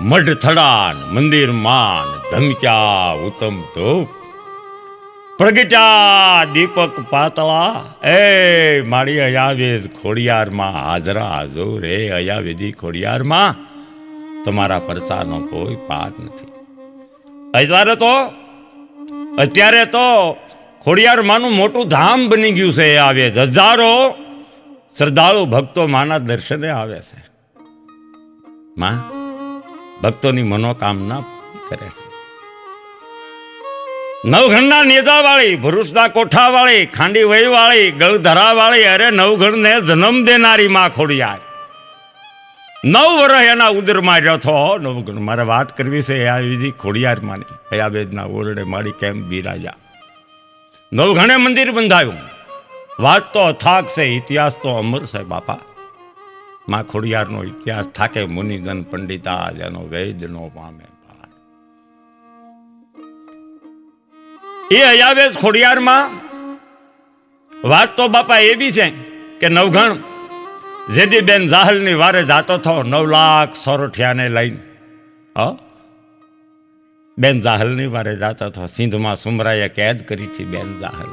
મઢ થડાન મંદિર માન, ધમક્યા ઉત્તમ ધૂપ. પ્રગટ્યા દીપક પાતળા, એ મારી અયાવેદ ખોડિયારમાં, હાજરા હાજર, એ અયાવેદી ખોડિયારમાં, તમારા પરચાનો કોઈ પાર નથી. અત્યારે તો અત્યારે તો ખોડિયારમાંનું મોટું ધામ બની ગયું છે આવે હજારો શ્રદ્ધાળુ ભક્તો માના દર્શને આવે છે. માં ભક્તોની મનોકામના કરે છે. નવઘણના નેજાવાળી, ભરૂચના કોઠાવાળી, ખાંડી વહીવાળી ગળધરાવાળી, અરે નવઘણને જન્મ દેનારી માં ખોડિયાર. નવ વર્ષ એના ઉદરમાં રહ્યો હતો નવઘણ, મારે વાત કરવી છે આ વિધિ ખોડિયાર માની કયા બેદના ઓરડે મારી કેમ બિરાજા નવઘણે મંદિર બંધાયું. વાત તો અથાગ છે, ઇતિહાસ તો અમર છે, બાપા. માં ખોડિયારનો ઇતિહાસ થાકે મુનિધન પંડિતા જેનો વેદનો પામે પાર. એ અયાવેજ ખોડિયારમાં. વાત તો બાપા એ બી છે કે નવઘણ જેદી બેન જાહલની વારે જાતો થો નવ લાખ સોરઠિયાને લઈને. હ? બેન જાહલની વારે જાતો થો સિંધમાં સુમરાએ કેદ કરી હતી બેન જાહલ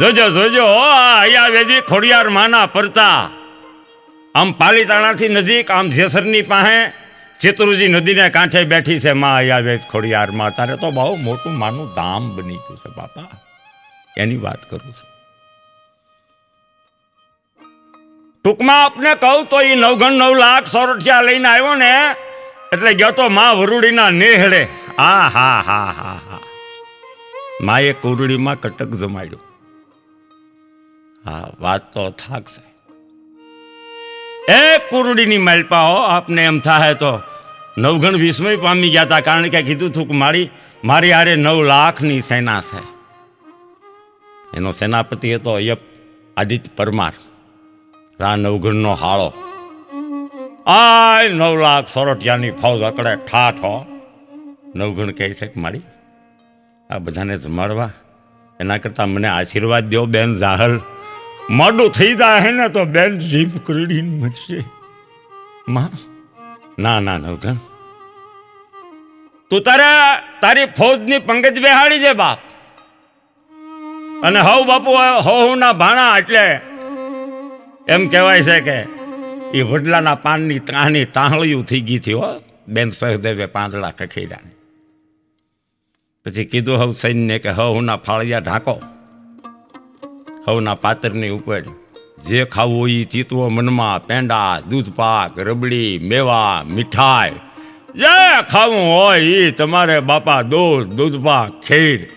જોજો જોજો આ અયાવેજી ખોડિયાર માના પરતા. આમ પાલીતાણાથી નજીક, આમ જેસરની પાસે ચિત્રુજી નદીને કાંઠે બેઠી છે, માં અયાવેજ ખોડિયારમાં. તારે તો બહુ મોટું માનું ધામ બની ગયું છે, બાપા. એની વાત કરું છું. ટૂંકમાં આપને કહું તો એ નવઘણ નવ લાખ સોરઠિયા લઈને આવ્યો ને, એટલે ગયો તો મા વરુડીના નેહડે આ હા હા હા હા. માએ કુરડીમાં કટક જમાડ્યું. હા, વાત તો થાકશે એ કુરડીની માલપા હો આપને એમ થાય તો. નવગણ વિસ્મય પામી ગયા હતા કારણ કે કીધું હતું કે મારી મારી હારે નવ લાખની સેના છે. એનો સેનાપતિ હતો અયપ આદિત્ય પરમાર, રા નવગણનો હાળો. આય નવ લાખ સોરઠિયાની ફૌજ અકડે ઠાઠો નવગણ કહે છે કે મારી, આ બધાને જમાડવા. એના કરતાં મને આશીર્વાદ દો બેન જાહલ મોડું થઈ જાય ને તો બેન જીભ કરડીને મરશે માં, ના ના નવગણ તું તારે, તારી ફૌજની પંગજ બેહાડી દે બાપ. અને હવ બાપુ હવ ના ભાણા એટલે એમ કહેવાય છે કે એ વડલાના પાનની તાહની તાહળિયું થઈ ગઈ હતી હો. બેન સહદેવે પાંદડા કખેડ્યા પછી કીધું હવ સૈન્ય કે હવના ફાળિયા ઢાંકો. હવના પાત્રની ઉપર. જે ખાવું એ ચીતવો મનમાં પેંડા દૂધપાક રબડી, મેવા, મીઠાઈ. જે ખાવું હોય એ તમારે બાપા દૂધ દૂધપાક ખીર.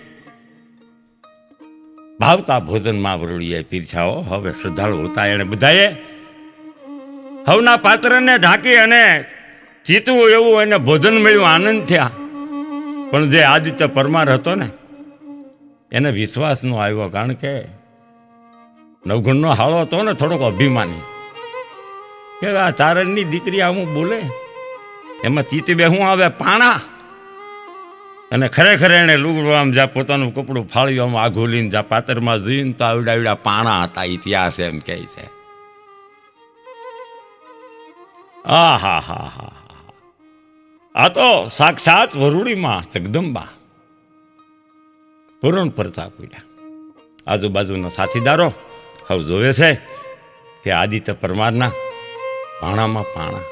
ભાવતા ભોજનમાં વરળીએ પીરછાઓ. હવે શ્રદ્ધાળુ હતા એણે બધાએ. હવના પાત્રને ઢાંકી અને ચીતવું એવું એને ભોજન મળ્યું, આનંદ થયા. પણ જે આદિત્ય પરમાર હતો ને, એને વિશ્વાસ ન આવ્યો કારણ કે નવગણનો હાળો હતો ને, થોડોક અભિમાની. કે આ ચારણની દીકરી આવું બોલે, એમાં ચીતબે શું આવે પાણા. અને ખરેખર એણે લુગડું આમ જ્યાં પોતાનું કપડું ફાળ્યું, આમ આઘું લઈને જ્યાં પાતરમાં જોઈને તો આવડા આવડા પાણા હતા, ઇતિહાસ એમ કહે છે. આ હા હા હા આ તો સાક્ષાત વરુડીમાં જગદંબા. પૂરણ પરતા આજુબાજુના સાથીદારો હવે જોવે છે કે આદિત્ય પરમારના પાણામાં પાણા.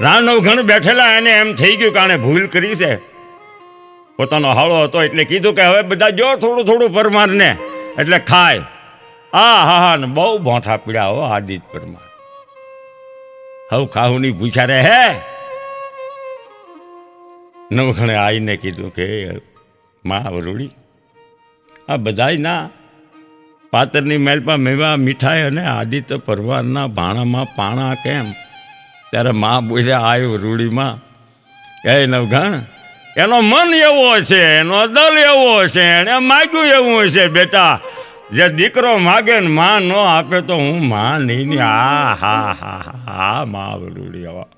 રાણવ ઘણ બેઠેલા એને એમ થઈ ગયું કે આણે ભૂલ કરી છે. પોતાનો હાળો હતો એટલે કીધું કે હવે બધા જો થોડું થોડું પરમારને. એટલે ખાય. આ હા હા, ને બહુ ભોંઠા પીડ્યા હો આદિત્ય પરમાર. હવ ખાહુની પૂછ્યા રે હે. નવખણે આવીને કીધું કે, મા વરુડી, આ બધાય ના પાતરની મેલમાં મેવા મીઠાઈ અને આદિત્ય પરવારના ભાણામાં પાણા કેમ? ત્યારે મા બોલ્યા આવ્યો રૂડીમાં એ નવઘણ, એનો મન એવો છે, એનો દલ એવો છે, એને માગ્યું એવું છે, બેટા, જે દીકરો માગે ને માં ન આપે તો હું માં નહીં આ, હા હા હા મા રૂડી આવા.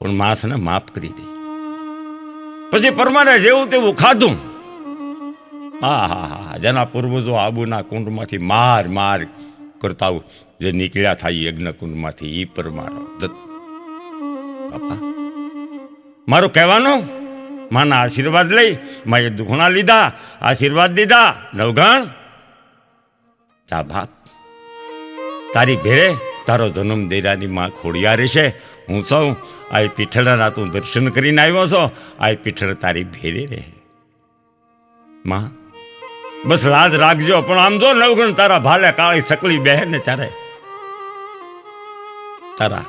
પણ માસને માફ કરી દઈ પછી પરમારે જેવું તેવું ખાધું. હા હા હા જેના પૂર્વજો આબુના કુંડમાંથી માર માર કરતા જે નીકળ્યા થાય યજ્ઞકુંડમાંથી એ પર મારો દત્ત. બાપા, મારું કહેવાનું? માના આશીર્વાદ લઈ, માએ દુખણા લીધા, આશીર્વાદ દીધા નવગણ તા બાપ, તારી ભેરે તારો જન્મ દેરાની માં ખોડિયા રહેશે હું સૌ આ પીઠળના તું દર્શન કરીને આવ્યો છો. આ પીઠળ તારી ભેરે રહે. માં બસ લાજ રાખજો, પણ આમ જો નવગણ તારા ભાલે કાળી સકલી બહેન ને તારે તારા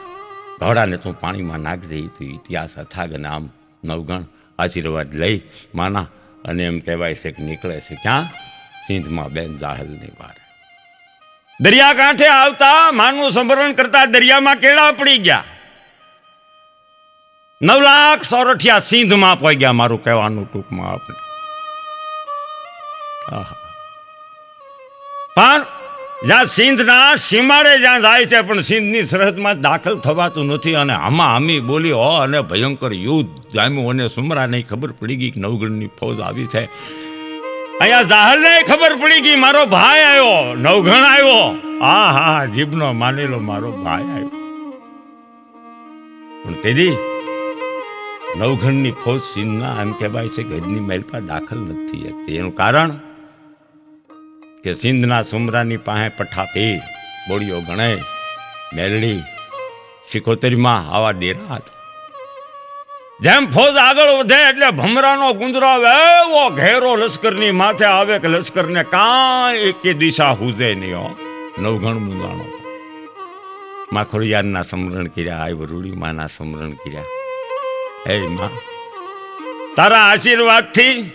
ઘોડાને તું પાણીમાં નાખજે તું ઇતિહાસ અથાગ અને આમ નવગણ આશીર્વાદ લઈ માના અને એમ કહેવાય છે કે નીકળે છે ક્યાં? સિંધમાં બેન દાહલની વાર. દરિયા કાંઠે આવતા માનું સંભરણ કરતા દરિયામાં કેળા પડી ગયા. નવ લાખ સોરઠિયા સિંધમાં પહોંચ્યા મારું કહેવાનું ટૂંકમાં આપણે. પણ જ્યાં સિંધના સીમાડે જ્યાં જાય છે, પણ સિંધની સરહદમાં દાખલ થવાતું નથી અને આમાં આમી બોલી, હો, અને ભયંકર યુદ્ધ જામ્યું અને સુમરાને ખબર પડી ગઈ કે નવગણની ફોજ આવી છે. અહીંયા જાહલને ખબર પડી ગઈ, મારો ભાઈ આવ્યો નવઘણ આવ્યો. હા હા જીભનો માનેલો મારો ભાઈ આવ્યો. પણ તેદી નવઘણની ફોજ સિંધના એમ કહેવાય છે હદની મહેલ પર દાખલ નથી એનું કારણ કે સિંધના સુમરાની પાસે પઠાપીર બોડીઓ ગણે મેલડી શિકોતરીમાં આવા દેરા જેમ ફૌજ આગળ વધે એટલે ભમરાનો ગુંજરાવ એવો ઘેરો લશ્કરની માથે આવે કે લશ્કરને કાંઈ એકે દિશા હુજે નહીં નવઘણ મુંદાણો માખોડિયારના સમરણ કર્યા આઈ વરુડી માના સમરણ કર્યા. હે માં, તારા આશીર્વાદથી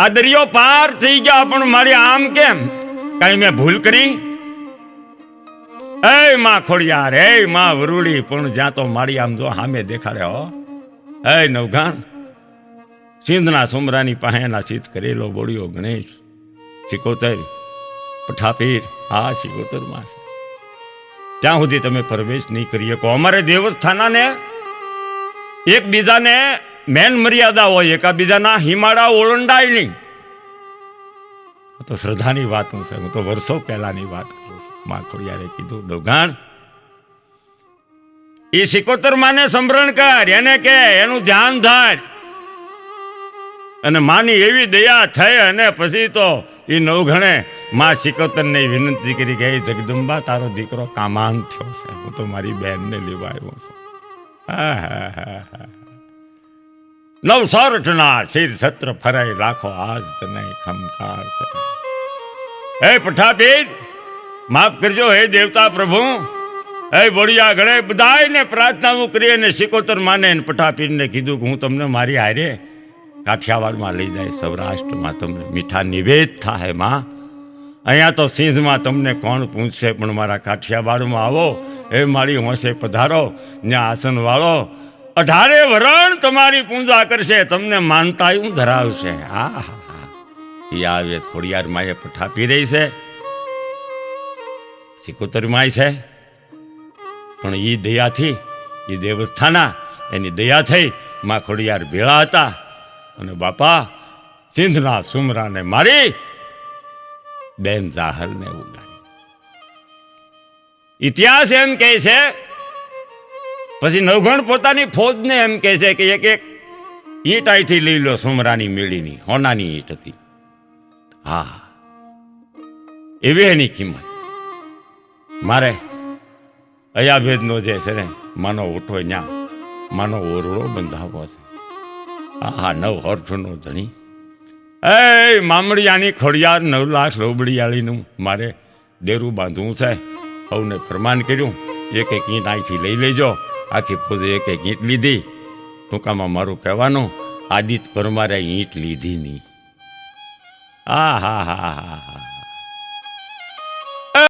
આ દરિયો પાર થઈ ગયા. પણ મારી આમ કેમ? કઈ મેં ભૂલ કરી? એ માં ખોડિયાર, એ માં વરુડી, પણ જ્યાં તો મારી આમ જો સામે દેખાડે હો. એ નવઘાણ સિંધના સુમરાની પાસેના સિદ્ધ કરેલો બોડિયો ગણેશ, શિકોતર, પઠાપીર આ શિકોતરમાં ત્યાં સુધી તમે પ્રવેશ નહીં કરી શકો. અમારે દેવસ્થાનાને, એકબીજાને મેન મર્યાદા હોય એકાબીજાના હિમાડા ઓળંડાય નહીં તો શ્રદ્ધાની વાત હું છે. હું તો વર્ષો પહેલાની વાત કરું છું. માં ખોડિયારે કીધું, દોગાણ એ સિકોતર માને સંભરણ કર. એને કે, એનું ધ્યાન ધાર. અને માની એવી દયા થઈ અને પછી તો એ નવઘણે માં સિકોતરને વિનંતી કરી કે "હે જગદંબા, તારો દીકરો કામાંત થયો છે. હું તો મારી બહેનને લેવા આવ્યો છું. હા હા હા હા. નવ સોરઠના શિર છત્ર ફરાય રાખો, આજ તને ખમકાર કરે. હે પઠાપીર માફ કરજો, હે દેવતા પ્રભુ, હે બોડિયા બધાયને પ્રાર્થનાઓ કરી અને સિકોતર માને અને પઠાપીરને કીધું કે હું તમને મારી હારે કાઠિયાવાડમાં લઈ જાય, સૌરાષ્ટ્રમાં તમને મીઠા નિવેદ થાયમાં. અહીંયા તો સિંધમાં તમને કોણ પૂછશે, પણ મારા કાઠિયાવાડમાં આવો એ મારી હોંશે પધારો ત્યાં આસન વાળો અઢારે વરણ તમારી પૂજા કરશે, તમને માનતા હું ધરાવશે. હા એ આવે ખોડિયાર માએ પઠાપી રહી છે. સિકોતર માય છે. પણ એ દયાથી એ દેવસ્થાના, એની દયા થઈ માં ખોડિયાર ભેળા હતા. અને બાપા, સિંધના સુમરાને મારી, બેન જાહરને ઉડાડી. ઇતિહાસ એમ કહે છે પછી નવઘણ પોતાની ફોજને એમ કહે છે કે એક એક ઈંટ અહીંથી લઈ લો સુમરાની મેળીની, હોનાની ઈંટ હતી. હા, એવી એની કિંમત. મારે અયાભેદનો જે છે ને, માનો ઉઠો ન્યા, માનો ઓરડો બંધાવો છે. હા હા નવ હર્ફનો ધણી. એ મામડિયાની ખોડિયાર નવ લાખ લોબડિયાળીનું મારે દેરું બાંધવું છે. સૌને ફરમાન કર્યું, એક એક ઈંટ અહીંથી લઈ લેજો. આખી ફોજે એક એક ઈંટ લીધી. ટૂંકામાં મારું કહેવાનું આદિત પરમારે ઈંટ લીધી નહીં. આ, હા હા હા હા.